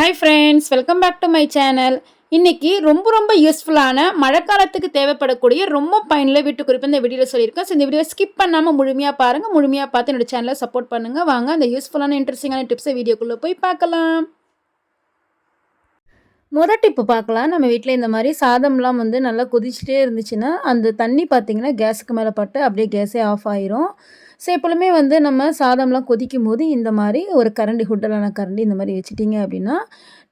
Hi friends welcome back to my channel இன்றைக்கி ரொம்ப ரொம்ப யூஸ்ஃபுல்லான மழைக்காலத்துக்கு தேவைப்படக்கூடிய ரொம்ப பயனில் வீட்டு குறிப்பு இந்த வீடியோவில் சொல்லியிருக்கேன். ஸோ இந்த வீடியோ ஸ்கிப் பண்ணாமல் முழுமையாக பாருங்கள் முழுமையாக பார்த்து என்னோடய சேனலை சப்போர்ட் பண்ணுங்கள் வாங்க அந்த யூஸ்ஃபுல்லான இன்ட்ரெஸ்டிங்கான டிப்ஸை வீடியோக்குள்ளே போய் பார்க்கலாம். முதல் டிப்பு பார்க்கலாம். நம்ம வீட்டில் இந்த மாதிரி சாதம்லாம் வந்து நல்லா கொதிச்சுட்டே இருந்துச்சுன்னா அந்த தண்ணி பார்த்திங்கன்னா கேஸுக்கு மேலே பட்டு அப்படியே கேஸே ஆஃப் ஆயிரும். ஸோ எப்பொழுதுமே வந்து நம்ம சாதம்லாம் கொதிக்கும் போது இந்த மாதிரி ஒரு கரண்டி ஹுட்டலான கரண்டி இந்த மாதிரி வச்சுட்டிங்க அப்படின்னா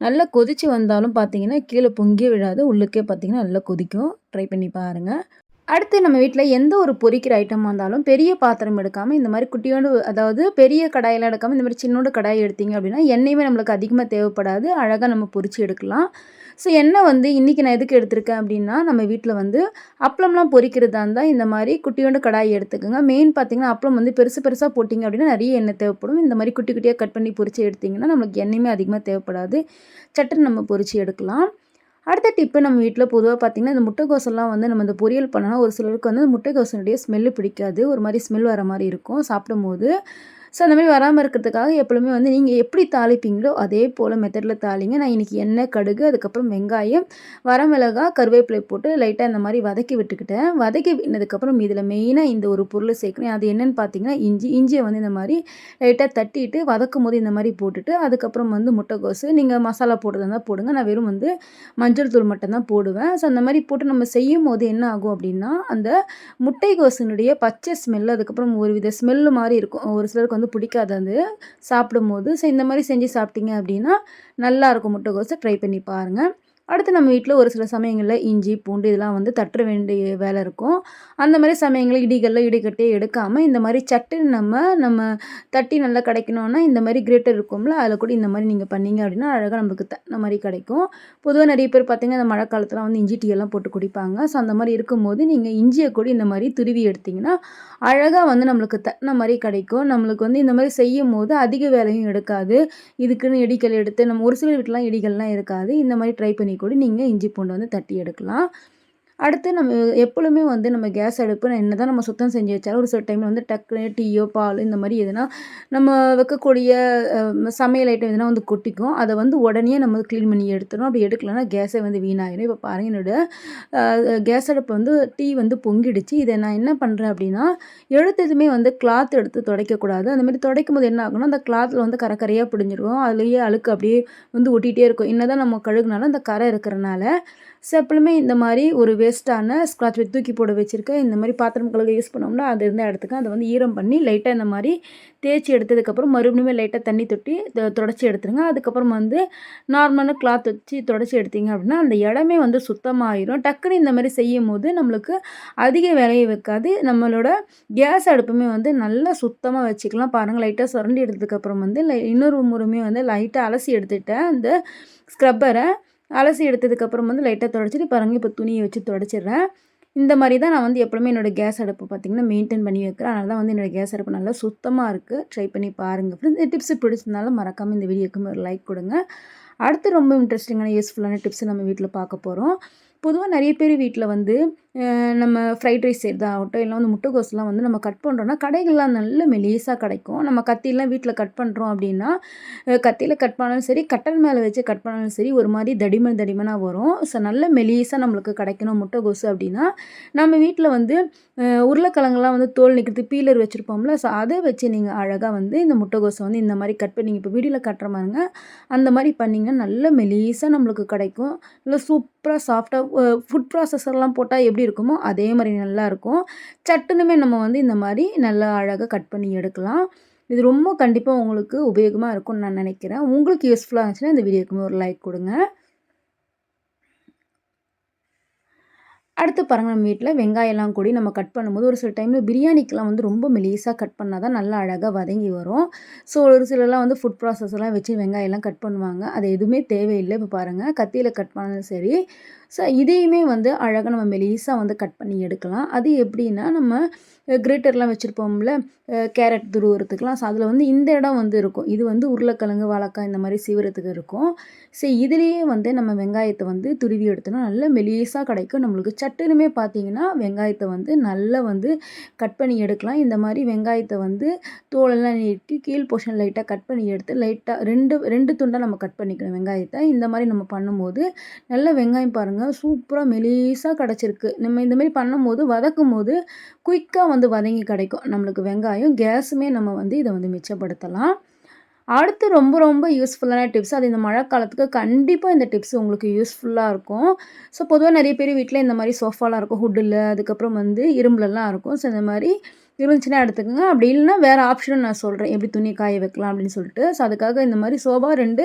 நல்லா கொதித்து வந்தாலும் பார்த்தீங்கன்னா கீழே பொங்கி விழாது. உள்ளுக்கே பார்த்தீங்கன்னா நல்லா கொதிக்கும். ட்ரை பண்ணி பாருங்கள் அடுத்து நம்ம வீட்டில் எந்த ஒரு பொரிக்கிற ஐட்டமாக இருந்தாலும் பெரிய பாத்திரம் எடுக்காமல் இந்த மாதிரி குட்டியோடு அதாவது பெரிய கடாயெல்லாம் எடுக்காமல் இந்த மாதிரி சின்னோண்டு கடாய் எடுத்தீங்க அப்படின்னா எண்ணெயுமே நம்மளுக்கு அதிகமாக தேவைப்படாது. அழகாக நம்ம பொரிச்சு எடுக்கலாம். ஸோ எண்ணெய் வந்து இன்றைக்கி நான் எதுக்கு எடுத்திருக்கேன் அப்படின்னா நம்ம வீட்டில் வந்து அப்பளம்லாம் பொரிக்கிறதா இருந்தால் இந்த மாதிரி குட்டியோண்டு கடாய் எடுத்துக்கோங்க. மெயின் பார்த்திங்கன்னா அப்பளம் வந்து பெருசு பெருசாக போட்டிங்க அப்படின்னா நிறைய எண்ணெய் தேவைப்படும். இந்த மாதிரி குட்டி குட்டியாக கட் பண்ணி பொரிச்சு எடுத்திங்கன்னா நம்மளுக்கு எண்ணெயுமே அதிகமாக தேவைப்படாது. சட்டுன்னு நம்ம பொரிச்சு எடுக்கலாம். அடுத்த டிப்பு நம்ம வீட்டில் பொதுவாக பார்த்திங்கன்னா இந்த முட்டைக்கோசெல்லாம் வந்து நம்ம இந்த பொரியல் பண்ணோன்னா ஒரு சிலருக்கு வந்து முட்டைக்கோசனுடைய ஸ்மெல்லு பிடிக்காது. ஒரு மாதிரி ஸ்மெல் வர மாதிரி இருக்கும். சாப்பிடும்போது ஸோ அந்த மாதிரி வராமல் இருக்கிறதுக்காக எப்பொழுதுமே வந்து நீங்கள் எப்படி தாளிப்பீங்களோ அதே போல் மெத்தடில் தாளிங்க. நான் இன்றைக்கி எண்ணெய் கடுகு அதுக்கப்புறம் வெங்காயம் வரமிளகா கருவேப்பிலை போட்டு லைட்டாக இந்த மாதிரி வதக்கி விட்டுக்கிட்டேன். வதக்கி விட்டதுக்கப்புறம் இதில் மெயினாக இந்த ஒரு பொருளை சேர்க்கணும். அது என்னென்னு பார்த்தீங்கன்னா இஞ்சி இஞ்சியை வந்து இந்த மாதிரி லைட்டாக தட்டிட்டு வதக்கும் போது இந்த மாதிரி போட்டுட்டு அதுக்கப்புறம் வந்து முட்டைக்கோசு நீங்கள் மசாலா போடுறதா இருந்தால் போடுங்க. நான் வெறும் வந்து மஞ்சள் தூள் மட்டும் தான் போடுவேன். ஸோ அந்த மாதிரி போட்டு நம்ம செய்யும் போது என்ன ஆகும் அப்படின்னா அந்த முட்டைக்கோசினுடைய பச்சை ஸ்மெல் அதுக்கப்புறம் ஒரு வித ஸ்மெல்லு மாதிரி இருக்கும். ஒரு சிலருக்கு வந்து பிடிக்காது அது. சாப்பிடும்போது. ஸோ இந்த மாதிரி செஞ்சு சாப்பிட்டீங்க அப்படின்னா நல்லாயிருக்கும் முட்டைகோஸை ட்ரை பண்ணி பாருங்கள் அடுத்து நம்ம வீட்டில் ஒரு சில சமயங்களில் இஞ்சி பூண்டு இதெல்லாம் வந்து தட்டுற வேண்டிய வேலை இருக்கும். அந்த மாதிரி சமயங்களில் இடிகளில் இடிக்கட்டே எடுக்காமல் இந்த மாதிரி சட்டுன்னு நம்ம நம்ம தட்டி நல்லா கிடைக்கணும்னா இந்த மாதிரி கிரேட்டர் இருக்கும்ல அதில் கூட இந்த மாதிரி நீங்கள் பண்ணீங்க அப்படின்னா அழகாக நம்மளுக்கு தட்டின மாதிரி கிடைக்கும். பொதுவாக நிறைய பேர் பார்த்திங்கன்னா இந்த மழை காலத்தில் வந்து இஞ்சி டீ எல்லாம் போட்டு குடிப்பாங்க. ஸோ அந்த மாதிரி இருக்கும்போது நீங்கள் இஞ்சியை கூட இந்த மாதிரி துருவி எடுத்திங்கன்னா அழகாக வந்து நம்மளுக்கு தட்டின மாதிரி கிடைக்கும். நம்மளுக்கு வந்து இந்த மாதிரி செய்யும் போது அதிக வேலையும் எடுக்காது. இதுக்குன்னு இடிக்கல் எடுத்து நம்ம ஒரு சில வீட்டிலாம் இடிகள்லாம் இருக்காது இந்த மாதிரி ட்ரை பண்ணி கூட நீங்கள் இஞ்சி பூண்டு வந்து தட்டி எடுக்கலாம். அடுத்து நம்ம எப்பொழுதுமே வந்து நம்ம கேஸ் அடுப்பு என்ன தான் நம்ம சுத்தம் செஞ்சு வச்சாலும் ஒரு சில டைமில் வந்து டக்குனு டீயோ பால் இந்த மாதிரி எதுனா நம்ம வைக்கக்கூடிய சமையல் ஐட்டம் எதுனா வந்து கொட்டிக்கும். அதை வந்து உடனே நம்ம க்ளீன் பண்ணி எடுத்துடும் அப்படி எடுக்கலன்னா கேஸை வந்து வீணாகிடும் இப்போ பாருங்கள் என்னோடய கேஸ் அடுப்பு வந்து டீ வந்து பொங்கிடுச்சு. இதை நான் என்ன பண்ணுறேன் அப்படின்னா எடுத்ததுமே வந்து கிளாத் எடுத்து துடைக்கக்கூடாது. அந்த மாதிரி துடைக்கும் போது என்ன ஆகும்னா அந்த கிளாத்தில் வந்து கரை கரையாக பிடிஞ்சிருக்கும் அதுலேயே அழுக்கு அப்படியே வந்து ஒட்டிகிட்டே இருக்கும். என்ன தான் நம்ம கழுகுனாலும் அந்த கரை இருக்கிறனால ஸோ எப்பவுமே இந்த மாதிரி ஒரு வேஸ்ட்டான ஸ்க்ராட்ச் வச்சு தூக்கி போட வச்சுருக்கேன் இந்த மாதிரி பாத்திரம் கழுக யூஸ் பண்ணோம்னா அது இருந்தால் எடுத்துக்க அதை வந்து ஈரம் பண்ணி லைட்டாக இந்த மாதிரி தேய்ச்சி எடுத்ததுக்கப்புறம் மறுபடியும் லைட்டாக தண்ணி தொட்டி தொடச்சி எடுத்துருங்க. அதுக்கப்புறம் வந்து நார்மலான கிளாத் வச்சு தொடச்சி எடுத்தீங்க அப்படின்னா அந்த இடமே வந்து சுத்தமாகிடும் டக்குன்னு இந்த மாதிரி செய்யும் போது நம்மளுக்கு அதிக வேலையை வைக்காது. நம்மளோட கேஸ் அடுப்புமே வந்து நல்லா சுத்தமாக வச்சுக்கலாம். பாருங்கள் லைட்டாக சுரண்டி எடுத்ததுக்கப்புறம் வந்து இன்னொரு முறையுமே வந்து லைட்டாக அலசி எடுத்துட்டேன். அந்த ஸ்க்ரப்பரை அலசி எடுத்ததுக்கப்புறம் வந்து லைட்டாக தொடச்சிட்டு பாருங்கள் இப்போ துணியை வச்சு தொடச்சிடுறேன். இந்த மாதிரி தான் நான் வந்து எப்பவுமே என்னோடய கேஸ் அடுப்பு பார்த்திங்கன்னா மெயின்டைன் பண்ணி வைக்கிறேன். அதனால தான் வந்து என்னோடய கேஸ் அடுப்பு நல்லா சுத்தமாக இருக்குது ட்ரை பண்ணி பாருங்கள் ஃப்ரெண்ட்ஸ் இந்த டிப்ஸ் பிடிச்சிருந்தாலும் மறக்காமல் இந்த வீடியோக்கு ஒரு லைக் கொடுங்க. அடுத்து ரொம்ப இன்ட்ரெஸ்டிங்கான யூஸ்ஃபுல்லான டிப்ஸ் நம்ம வீட்டில் பார்க்க போகிறோம் பொதுவாக நிறைய பேர் வீட்டில் வந்து நம்ம ஃப்ரைட் ரைஸ் செய்கிறதாகட்டும் இல்லை வந்து முட்டைகோஸ்லாம் வந்து நம்ம கட் பண்ணுறோன்னா கடைகள்லாம் நல்ல மெலீஸாக கிடைக்கும். நம்ம கத்திலாம் வீட்டில் கட் பண்ணுறோம் அப்படின்னா கத்தியில் கட் பண்ணாலும் சரி கட்டல் மேலே வச்சு கட் பண்ணாலும் சரி ஒரு மாதிரி தடிமன் தடிமனாக வரும். ஸோ நல்ல மெலீஸாக நம்மளுக்கு கிடைக்கணும் முட்டைகோசு அப்படின்னா நம்ம வீட்டில் வந்து உருளைக்கிழங்குலாம் வந்து தோல் நிற்கிறது பீலர் வச்சுருப்போம்ல ஸோ அதை வச்சு நீங்கள் அழகாக வந்து இந்த முட்டைகோசை வந்து இந்த மாதிரி கட் பண்ணி இப்போ வீடியோவில் கட்டுற மாதிரிங்க அந்த மாதிரி பண்ணிங்கன்னா நல்ல மெலீஸாக நம்மளுக்கு கிடைக்கும். இல்லை சூப்பராக சாஃப்டாக ஃபுட் ப்ராசஸர்லாம் போட்டால் எப்படி இருக்குமோ அதே மாதிரி நல்லாயிருக்கும் சட்டுனுமே நம்ம வந்து இந்த மாதிரி நல்லா அழகாக கட் பண்ணி எடுக்கலாம். இது ரொம்ப கண்டிப்பாக உங்களுக்கு உபயோகமாக இருக்கும்னு நான் நினைக்கிறேன். உங்களுக்கு யூஸ்ஃபுல்லாக இருந்துச்சுன்னா இந்த வீடியோக்குமே ஒரு லைக் கொடுங்க. அடுத்து பாருங்கள் நம்ம வீட்டில் வெங்காயம்லாம் கூடி நம்ம கட் பண்ணும்போது ஒரு சில டைமில் பிரியாணிக்கெலாம் வந்து ரொம்ப மெலீஸாக கட் பண்ணால் தான் நல்லா அழகாக வதங்கி வரும். ஸோ ஒரு சிலர்லாம் வந்து ஃபுட் ப்ராசஸ்லாம் வச்சு வெங்காயம்லாம் கட் பண்ணுவாங்க. அது எதுவுமே தேவையில்லை. இப்போ பாருங்கள் கத்தியில் கட் பண்ணாலும் சரி ஸோ இதையுமே வந்து அழகாக நம்ம மெலிசாக வந்து கட் பண்ணி எடுக்கலாம். அது எப்படின்னா நம்ம கிரேட்டர்லாம் வச்சுருப்போம்ல கேரட் துருவுறதுக்குலாம் ஸோ அதில் வந்து இந்த இடம் வந்து இருக்கும். இது வந்து உருளைக்கிழங்கு வாழைக்காய் இந்த மாதிரி சீவுறதுக்கு இருக்கும். ஸோ இதுலேயே வந்து நம்ம வெங்காயத்தை வந்து துருவி எடுத்தோம்னா நல்ல மெலிசாக கிடைக்கும். நம்மளுக்கு சட்டுனுமே பார்த்தீங்கன்னா வெங்காயத்தை வந்து நல்லா வந்து கட் பண்ணி எடுக்கலாம். இந்த மாதிரி வெங்காயத்தை வந்து தோலெல்லாம் நீட்டி கீழ் போர்ஷன் லைட்டாக கட் பண்ணி எடுத்து லைட்டாக ரெண்டு ரெண்டு துண்டாக நம்ம கட் பண்ணிக்கணும் வெங்காயத்தை. இந்த மாதிரி நம்ம பண்ணும்போது நல்ல வெங்காயம் பாருங்கள் சூப்பராக மெலிசாக கிடச்சிருக்கு. நம்ம இந்த மாதிரி பண்ணும்போது வதக்கும் போது குயிக்காக வந்து வதங்கி கிடைக்கும். நம்மளுக்கு வெங்காயம் கேஸுமே நம்ம வந்து இதை வந்து மிச்சப்படுத்தலாம். அடுத்து ரொம்ப ரொம்ப யூஸ்ஃபுல்லான டிப்ஸ். அது இந்த மழை காலத்துக்கு கண்டிப்பாக இந்த டிப்ஸ் உங்களுக்கு யூஸ்ஃபுல்லாக இருக்கும். ஸோ பொதுவாக நிறைய பேர் வீட்டில் இந்த மாதிரி சோஃபாலாம் இருக்கும். ஹுட்டில் அதுக்கப்புறம் வந்து இரும்புலலாம் இருக்கும். ஸோ இந்த மாதிரி இருந்துச்சுன்னா எடுத்துக்கோங்க. அப்படி இல்லைனா வேறு ஆப்ஷனும் நான் சொல்கிறேன் எப்படி துணி காய வைக்கலாம் அப்படின்னு சொல்லிட்டு. ஸோ அதுக்காக இந்த மாதிரி சோபா ரெண்டு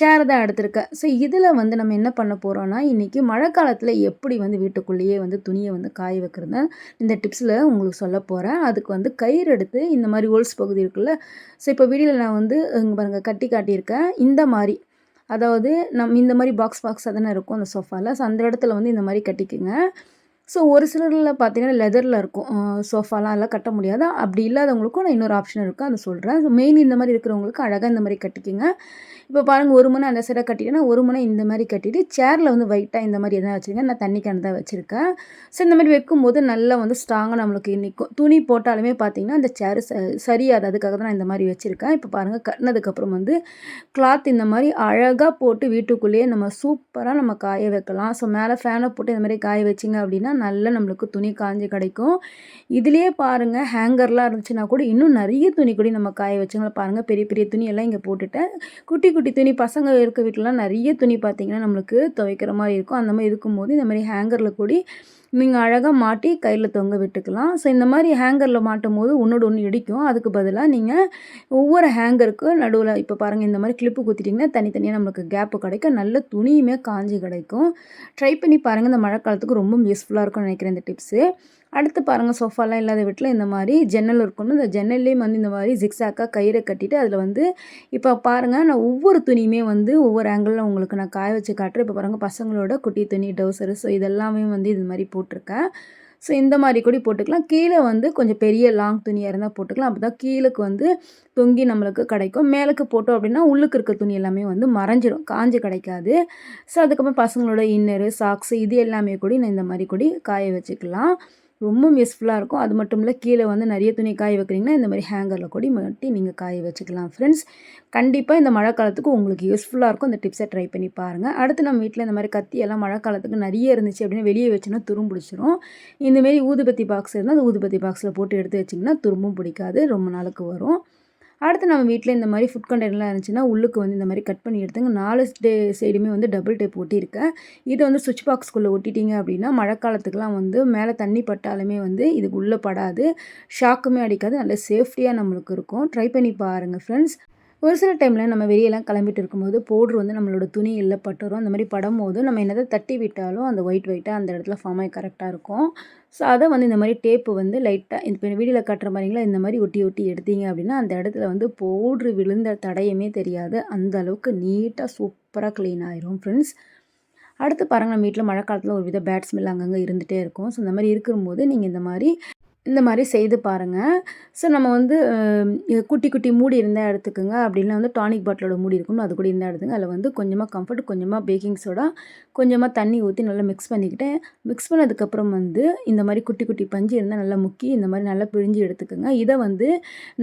சேர் தான் எடுத்திருக்கேன். ஸோ இதில் வந்து நம்ம என்ன பண்ண போகிறோன்னா இன்றைக்கி மழை காலத்தில் எப்படி வந்து வீட்டுக்குள்ளேயே வந்து துணியை வந்து காய வைக்கிறது இந்த டிப்ஸில் உங்களுக்கு சொல்ல போகிறேன் அதுக்கு வந்து கயிறு எடுத்து இந்த மாதிரி ஹோல்ஸ் பகுதி இருக்குல்ல. ஸோ இப்போ வீடியோவில் நான் வந்து இங்கே பாருங்கள் கட்டி காட்டியிருக்கேன். இந்த மாதிரி. அதாவது நம் இந்த மாதிரி பாக்ஸ் பாக்ஸாக தானே இருக்கும் அந்த சோஃபாவில் ஸோ அந்த இடத்துல வந்து இந்த மாதிரி கட்டிக்குங்க. ஸோ ஒரு சிலரில் பார்த்தீங்கன்னா லெதரில் இருக்கும். சோஃபாலாம் எல்லாம் கட்ட முடியாது. அப்படி இல்லாதவங்களுக்கும் நான் இன்னொரு ஆப்ஷன் இருக்குது அதை சொல்கிறேன் மெயின் இந்த மாதிரி இருக்கிறவங்களுக்கு அழகாக இந்த மாதிரி கட்டிக்கிங்க. இப்போ பாருங்கள் ஒரு முனை அந்த சைடாக கட்டிட்டேன்னா ஒரு முனை இந்த மாதிரி கட்டிட்டு சேரில் வந்து ஒயிட்டாக இந்த மாதிரி எதாவது வச்சுருக்கேன் நான் தண்ணி கேன் தான் வச்சுருக்கேன். ஸோ இந்த மாதிரி வைக்கும்போது நல்லா வந்து ஸ்ட்ராங்காக நம்மளுக்கு நிற்கும் துணி போட்டாலுமே பார்த்தீங்கன்னா அந்த சேரு ச சரியாது அதுக்காக தான் நான் இந்த மாதிரி வச்சுருக்கேன். இப்போ பாருங்கள் கட்டினதுக்கப்புறம் வந்து கிளாத் இந்த மாதிரி அழகாக போட்டு வீட்டுக்குள்ளேயே நம்ம சூப்பராக நம்ம காய வைக்கலாம். ஸோ மேலே ஃபேனை போட்டு இந்த மாதிரி காய வச்சிங்க அப்படின்னா நல்லா நம்மளுக்கு துணி காஞ்சி கிடைக்கும். இதுலேயே பாருங்கள் ஹேங்கர்லாம் இருந்துச்சுன்னா கூட இன்னும் நிறைய துணி கூட நம்ம காய வச்சுங்களா பாருங்கள் பெரிய பெரிய துணியெல்லாம் இங்கே போட்டுட்டேன். குட்டி குட்டி துணி பசங்க இருக்க வீட்டிலலாம் நிறைய துணி பார்த்திங்கன்னா நம்மளுக்கு துவைக்கிற மாதிரி இருக்கும். அந்த மாதிரி இருக்கும்போது இந்த மாதிரி ஹேங்கரில் கூடி நீங்கள் அழகாக மாட்டி கையில் தொங்க விட்டுக்கலாம். ஸோ இந்த மாதிரி ஹேங்கரில் மாட்டும் போது ஒன்றோட ஒன்று இடிக்கும். அதுக்கு பதிலாக நீங்கள் ஒவ்வொரு ஹேங்கருக்கு நடுவில் இப்போ பாருங்கள் இந்த மாதிரி கிளிப்பு குத்திட்டிங்கன்னா தனித்தனியாக நம்மளுக்கு கேப்பு கிடைக்கும். நல்ல துணியுமே காஞ்சி கிடைக்கும். ட்ரை பண்ணி பாருங்கள் இந்த மழை காலத்துக்கு ரொம்ப யூஸ்ஃபுல்லாக இருக்கும்னு நினைக்கிறேன் இந்த டிப்ஸு அடுத்து பாருங்கள் சோஃபாலாம் இல்லாத வீட்டில் இந்த மாதிரி ஜன்னல் இருக்கணும் இந்த ஜன்னல்லையும் வந்து இந்த மாதிரி ஜிக்ஸாக்காக கயிறை கட்டிட்டு அதில் வந்து இப்போ பாருங்கள் நான் ஒவ்வொரு துணியுமே வந்து ஒவ்வொரு ஆங்கிளில் உங்களுக்கு நான் காய வச்சு காட்டுறேன். இப்போ பாருங்கள் பசங்களோட குட்டி துணி டவுசரு ஸோ இதெல்லாமே வந்து இது மாதிரி போட்டிருக்கேன். ஸோ இந்த மாதிரி கூட போட்டுக்கலாம். கீழே வந்து கொஞ்சம் பெரிய லாங் துணியாக இருந்தால் போட்டுக்கலாம். அப்போ தான் கீழுக்கு வந்து தொங்கி நம்மளுக்கு கிடைக்கும். மேலுக்கு போட்டோம் அப்படின்னா உள்ளுக்கு இருக்க துணி எல்லாமே வந்து மறைஞ்சிடும் காஞ்சி கிடைக்காது. ஸோ அதுக்கப்புறம் பசங்களோட இன்னரு சாக்ஸு இது எல்லாமே கூட நான் இந்த மாதிரி கூட காய வச்சுக்கலாம். ரொம்ப யூஸ்ஃபுல்லாக இருக்கும். அது மட்டும் இல்லை கீழே வந்து நிறைய துணி காய வைக்கிறீங்கன்னா இந்த மாதிரி ஹேங்கரில் கூட மட்டி நீங்கள் காய வச்சுக்கலாம் ஃப்ரெண்ட்ஸ் கண்டிப்பாக இந்த மழை காலத்துக்கு உங்களுக்கு யூஸ்ஃபுல்லாக இருக்கும். இந்த டிப்ஸை ட்ரை பண்ணி பாருங்கள் அடுத்து நம்ம வீட்டில் இந்த மாதிரி கத்தி எல்லாம் மழை காலத்துக்கு நிறைய இருந்துச்சு அப்படின்னு வெளியே வச்சுன்னா துரும்பு பிடிச்சிரும். இந்தமாரி ஊதுபத்தி பாக்ஸ் இருந்தால் அந்த ஊதுபத்தி பாக்ஸில் போட்டு எடுத்து வச்சிங்கன்னா துரும்பும் பிடிக்காது. ரொம்ப நாளுக்கு வரும். அடுத்து நம்ம வீட்டில் இந்த மாதிரி ஃபுட் கண்டெய்னர்லாம் இருந்துச்சுன்னா உள்ளுக்கு வந்து இந்த மாதிரி கட் பண்ணி எடுத்துங்க. நாலு டே சைடுமே வந்து டபுள் டேப் ஒட்டியிருக்கேன். இதை வந்து சுவிட்ச் பாக்ஸ்க்குள்ளே ஒட்டிட்டீங்க அப்படின்னா மழைக்காலத்துக்குலாம் வந்து மேலே தண்ணி பட்டாலுமே வந்து இதுக்கு உள்ளே படாது. ஷாக்குமே அடிக்காது. நல்ல சேஃப்டியாக நம்மளுக்கு இருக்கும். ட்ரை பண்ணி பாருங்கள் ஃப்ரெண்ட்ஸ் ஒரு சில டைமில் நம்ம வெளியெல்லாம் கிளம்பிட்டு இருக்கும்போது பவுட்ரு வந்து நம்மளோட துணியில் பட்டுரும் அந்த மாதிரி படம் போது நம்ம என்னதை தட்டி விட்டாலும் அந்த ஒயிட் ஒயிட்டாக அந்த இடத்துல ஃபார்ம் ஆகி கரெக்டாக இருக்கும். ஸோ அதை வந்து இந்த மாதிரி டேப்பு வந்து லைட்டாக இப்போ வீடியோவில் கட்டுற மாதிரிங்களா இந்த மாதிரி ஒட்டி ஒட்டி எடுத்தீங்க அப்படின்னா அந்த இடத்துல வந்து பவுட்ரு விழுந்த தடையுமே தெரியாது. அந்த அளவுக்கு நீட்டாக சூப்பராக க்ளீன் ஆயிரும் ஃப்ரெண்ட்ஸ் அடுத்து பாருங்கள் நம்ம வீட்டில் மழை காலத்தில் ஒரு வித பேட் ஸ்மெல் அங்கங்கே இருந்துகிட்டே இருக்கும். ஸோ இந்த மாதிரி இருக்கும்போது நீங்கள் இந்த மாதிரி இந்த மாதிரி செய்து பாருங்கள் ஸோ நம்ம வந்து குட்டி குட்டி மூடி இருந்தால் எடுத்துக்கோங்க. அப்படின்னா வந்து டானிக் பாட்டிலோட மூடி இருக்கணும் அது கூட இருந்தால் எடுத்துங்க அதில் வந்து கொஞ்சமாக கம்ஃபர்ட் கொஞ்சமாக பேக்கிங் சோடா கொஞ்சமாக தண்ணி ஊற்றி நல்லா மிக்ஸ் பண்ணிக்கிட்டேன் மிக்ஸ் பண்ணதுக்கப்புறம் வந்து இந்த மாதிரி குட்டி குட்டி பஞ்சு இருந்தால் நல்லா முக்கி இந்த மாதிரி நல்லா பிழிஞ்சு எடுத்துக்கோங்க. இதை வந்து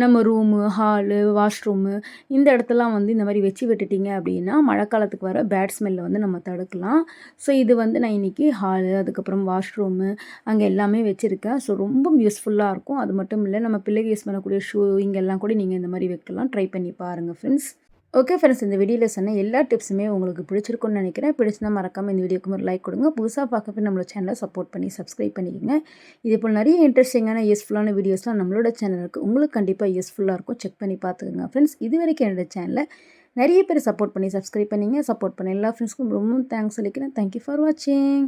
நம்ம ரூமு ஹாலு வாஷ்ரூமு இந்த இடத்தெல்லாம் வந்து இந்த மாதிரி வச்சு விட்டுட்டிங்க அப்படின்னா மழை காலத்துக்கு வர பேட் ஸ்மெல்லை வந்து நம்ம தடுக்கலாம். ஸோ இது வந்து நான் இன்றைக்கி ஹாலு அதுக்கப்புறம் வாஷ்ரூமு அங்கே எல்லாமே வச்சுருக்கேன். ஸோ ரொம்ப யூஸ் யூஸ்ஃபுல்லாக இருக்கும். அது மட்டும் இல்லை நம்ம பிள்ளைக்கு யூஸ் பண்ணக்கூடிய ஷூ இங்கெல்லாம் கூட நீங்கள் இந்த மாதிரி வைக்கலாம். ட்ரை பண்ணி பாருங்கள் ஃப்ரெண்ட்ஸ் ஓகே ஃப்ரெண்ட்ஸ் இந்த வீடியோவில் சொன்ன எல்லா டிப்ஸுமே உங்களுக்கு பிடிச்சிருக்குன்னு நினைக்கிறேன். பிடிச்சிருந்தா மறக்காமல் இந்த வீடியோக்கு ஒரு லைக் கொடுங்க. புதுசாக பார்க்கப்போ நம்மளோட சேனலை சப்போர்ட் பண்ணி சப்ஸ்கிரைப் பண்ணிக்கோங்க. இதே போல் நிறைய இன்ட்ரெஸ்டிங்கான யூஸ்ஃபுல்லான வீடியோஸ்லாம் நம்மளோட சேனலுக்கு உங்களுக்கு கண்டிப்பாக யூஸ்ஃபுல்லாக இருக்கும். செக் பண்ணி பார்த்துக்கோங்க ஃப்ரெண்ட்ஸ் இது வரைக்கும் என்னோடய சேனலில் நிறைய பேர் சப்போர்ட் பண்ணி சப்ஸ்கிரைப் பண்ணிங்க. சப்போர்ட் பண்ண எல்லா ஃப்ரெண்ட்ஸ்க்கும் ரொம்ப தேங்க்ஸ் சொல்லிக்கிறேன் தேங்க்யூ ஃபார் வாட்சிங்